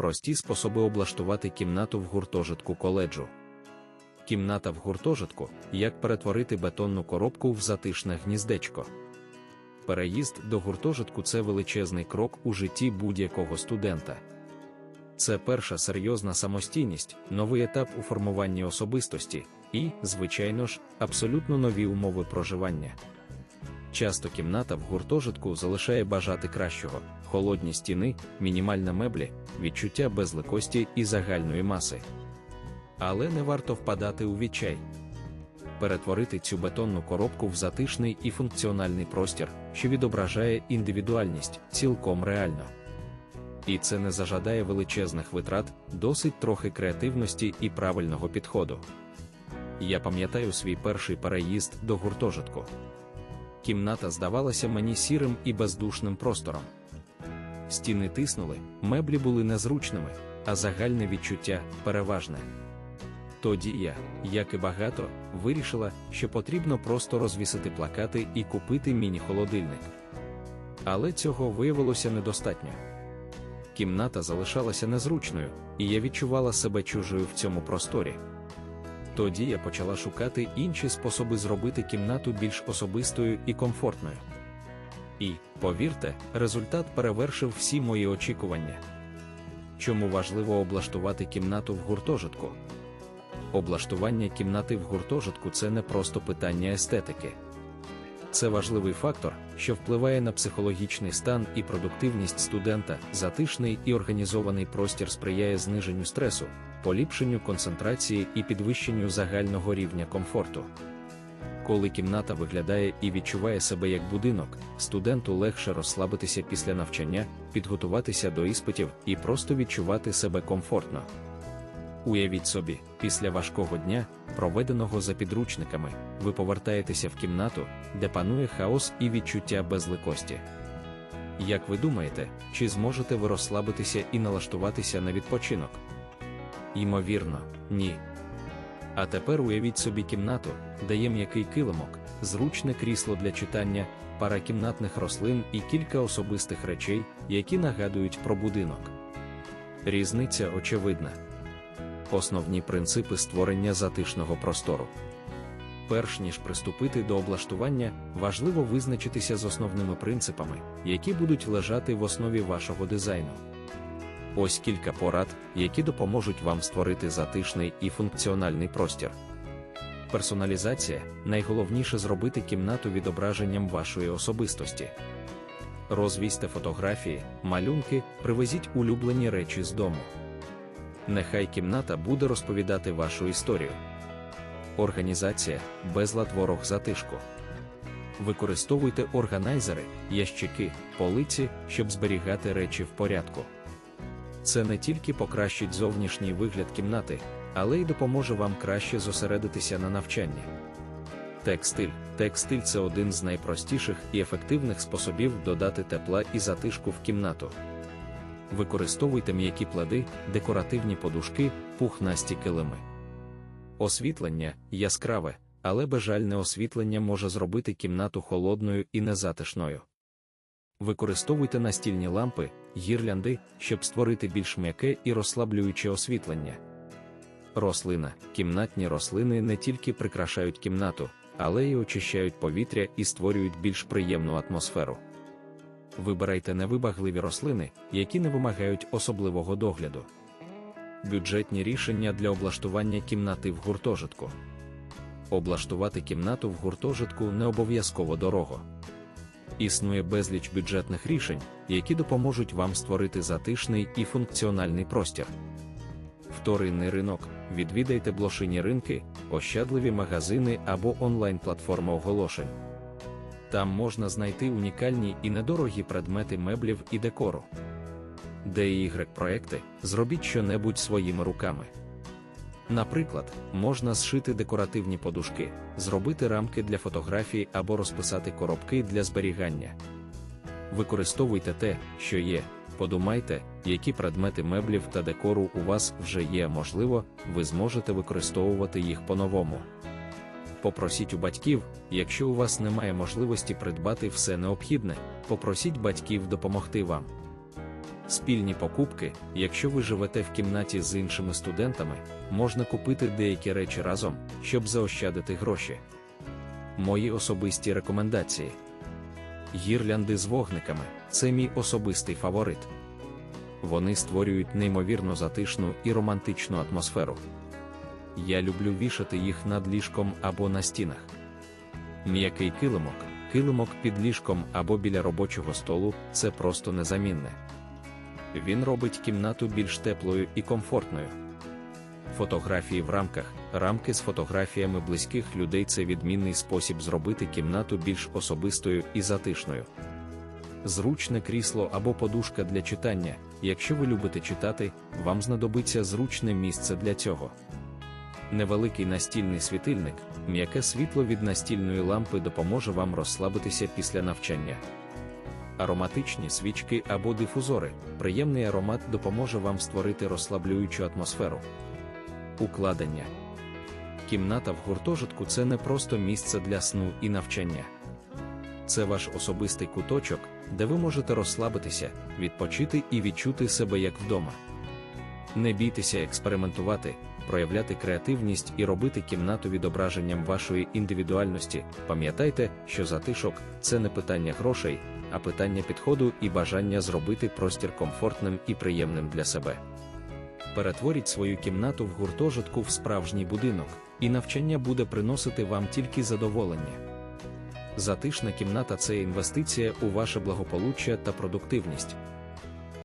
Прості способи облаштувати кімнату в гуртожитку коледжу. Кімната в гуртожитку як перетворити бетонну коробку в затишне гніздечко. Переїзд до гуртожитку це величезний крок у житті будь-якого студента. Це перша серйозна самостійність, новий етап у формуванні особистості і, звичайно ж, абсолютно нові умови проживання. Часто кімната в гуртожитку залишає бажати кращого, холодні стіни, мінімальна меблі, відчуття безликості і загальної маси. Але не варто впадати у відчай. Перетворити цю бетонну коробку в затишний і функціональний простір, що відображає індивідуальність, цілком реально. І це не зажадає величезних витрат, досить трохи креативності і правильного підходу. Я пам'ятаю свій перший переїзд до гуртожитку. Кімната здавалася мені сірим і бездушним простором. Стіни тиснули, меблі були незручними, а загальне відчуття переважне. Тоді я, як і багато, вирішила, що потрібно просто розвісити плакати і купити міні-холодильник. Але цього виявилося недостатньо. Кімната залишалася незручною, і я відчувала себе чужою в цьому просторі. Тоді я почала шукати інші способи зробити кімнату більш особистою і комфортною. І, повірте, результат перевершив всі мої очікування. Чому важливо облаштувати кімнату в гуртожитку? Облаштування кімнати в гуртожитку це не просто питання естетики. Це важливий фактор, що впливає на психологічний стан і продуктивність студента, затишний і організований простір сприяє зниженню стресу, поліпшенню концентрації і підвищенню загального рівня комфорту. Коли кімната виглядає і відчуває себе як будинок, студенту легше розслабитися після навчання, підготуватися до іспитів і просто відчувати себе комфортно. Уявіть собі, після важкого дня, проведеного за підручниками, ви повертаєтеся в кімнату, де панує хаос і відчуття безликості. Як ви думаєте, чи зможете ви розслабитися і налаштуватися на відпочинок? Ймовірно, ні. А тепер уявіть собі кімнату, де є м'який килимок, зручне крісло для читання, пара кімнатних рослин і кілька особистих речей, які нагадують про будинок. Різниця очевидна. Основні принципи створення затишного простору. Перш ніж приступити до облаштування, важливо визначитися з основними принципами, які будуть лежати в основі вашого дизайну. Ось кілька порад, які допоможуть вам створити затишний і функціональний простір. Персоналізація найголовніше зробити кімнату відображенням вашої особистості. Розвійте фотографії, малюнки, привезіть улюблені речі з дому. Нехай кімната буде розповідати вашу історію. Організація безлад ворог затишку. Використовуйте органайзери, ящики, полиці, щоб зберігати речі в порядку. Це не тільки покращить зовнішній вигляд кімнати, але й допоможе вам краще зосередитися на навчанні. Текстиль. Текстиль це один з найпростіших і ефективних способів додати тепла і затишку в кімнату. Використовуйте м'які плади, декоративні подушки, пухнасті килими. Освітлення яскраве, але бажальне освітлення може зробити кімнату холодною і незатишною. Використовуйте настільні лампи, гірлянди, щоб створити більш м'яке і розслаблююче освітлення. Рослина, кімнатні рослини не тільки прикрашають кімнату, але й очищають повітря і створюють більш приємну атмосферу. Вибирайте невибагливі рослини, які не вимагають особливого догляду. Бюджетні рішення для облаштування кімнати в гуртожитку. Облаштувати кімнату в гуртожитку не обов'язково дорого. Існує безліч бюджетних рішень, які допоможуть вам створити затишний і функціональний простір. Вторинний ринок відвідайте блошині ринки, ощадливі магазини або онлайн-платформи оголошень. Там можна знайти унікальні і недорогі предмети меблів і декору. DY проекти зробіть щонебудь своїми руками. Наприклад, можна зшити декоративні подушки, зробити рамки для фотографій або розписати коробки для зберігання. Використовуйте те, що є, подумайте, які предмети меблів та декору у вас вже є, можливо, ви зможете використовувати їх по-новому. Попросіть у батьків, якщо у вас немає можливості придбати все необхідне, попросіть батьків допомогти вам. Спільні покупки, якщо ви живете в кімнаті з іншими студентами, можна купити деякі речі разом, щоб заощадити гроші. Мої особисті рекомендації. Гірлянди з вогниками це мій особистий фаворит. Вони створюють неймовірно затишну і романтичну атмосферу. Я люблю вішати їх над ліжком або на стінах. М'який килимок, килимок під ліжком або біля робочого столу це просто незамінне. Він робить кімнату більш теплою і комфортною. Фотографії в рамках, рамки з фотографіями близьких людей це відмінний спосіб зробити кімнату більш особистою і затишною. Зручне крісло або подушка для читання. Якщо ви любите читати, вам знадобиться зручне місце для цього. Невеликий настільний світильник, м'яке світло від настільної лампи допоможе вам розслабитися після навчання. Ароматичні свічки або дифузори. Приємний аромат допоможе вам створити розслаблюючу атмосферу. Укладення. Кімната в гуртожитку це не просто місце для сну і навчання. Це ваш особистий куточок, де ви можете розслабитися, відпочити і відчути себе як вдома. Не бійтеся експериментувати, проявляти креативність і робити кімнату відображенням вашої індивідуальності. Пам'ятайте, що затишок це не питання грошей, а питання підходу і бажання зробити простір комфортним і приємним для себе. Перетворіть свою кімнату в гуртожитку в справжній будинок, і навчання буде приносити вам тільки задоволення. Затишна кімната це інвестиція у ваше благополуччя та продуктивність.